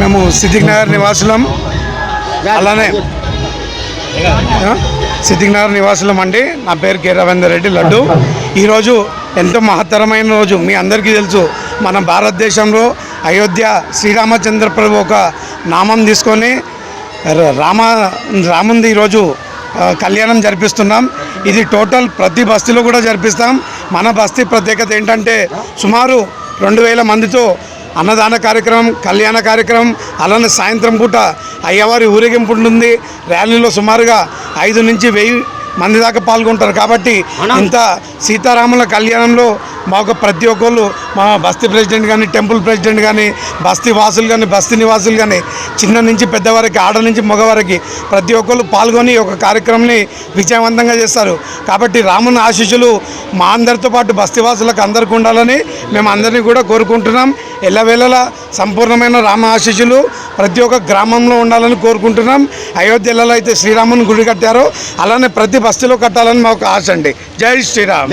మేము సిద్దిక్ నగర్ నివాసులం. అలానే సిద్దిక్ నగర్ నివాసులం అండి. నా పేరు కె రవీందర్ రెడ్డి లడ్డు. ఈరోజు ఎంతో మహత్తరమైన రోజు. మీ అందరికీ తెలుసు మన భారతదేశంలో అయోధ్య శ్రీరామచంద్ర ప్రభు ఒక నామం తీసుకొని రామ రాముంది ఈరోజు కళ్యాణం జరిపిస్తున్నాం. ఇది టోటల్ ప్రతి బస్తీలో కూడా జరిపిస్తాం. మన బస్తీ ప్రత్యేకత ఏంటంటే సుమారు రెండు వేల మందితో అన్నదాన కార్యక్రమం కళ్యాణ కార్యక్రమం అలానే సాయంత్రం పూట అయ్యవారి ఊరేగింపు ఉంటుంది. ర్యాలీలో సుమారుగా ఐదు నుంచి వెయ్యి మంది దాకా పాల్గొంటారు. కాబట్టి ఇంత సీతారాముల కళ్యాణంలో మాకు ప్రతి ఒక్కళ్ళు మా బస్తీ ప్రెసిడెంట్ కానీ టెంపుల్ ప్రెసిడెంట్ కానీ బస్తీ వాసులు కానీ బస్తీ నివాసులు కానీ చిన్న నుంచి పెద్దవారికి ఆడ నుంచి మగవారికి ప్రతి ఒక్కళ్ళు పాల్గొని ఒక కార్యక్రమాన్ని విజయవంతంగా చేస్తారు. కాబట్టి రాముని ఆశీస్సులు మా అందరితో పాటు బస్తీవాసులకు అందరికీ ఉండాలని మేము అందరినీ కూడా కోరుకుంటున్నాం. ఎల్లవేళలా సంపూర్ణమైన రామ ఆశీస్సులు ప్రతి ఒక్క గ్రామంలో ఉండాలని కోరుకుంటున్నాం. అయోధ్యలలో అయితే శ్రీరాముని గుడి కట్టారో. అలానే ప్రతి బస్తీలో కట్టాలని మాకు ఆశ అండి. జై శ్రీరామ్.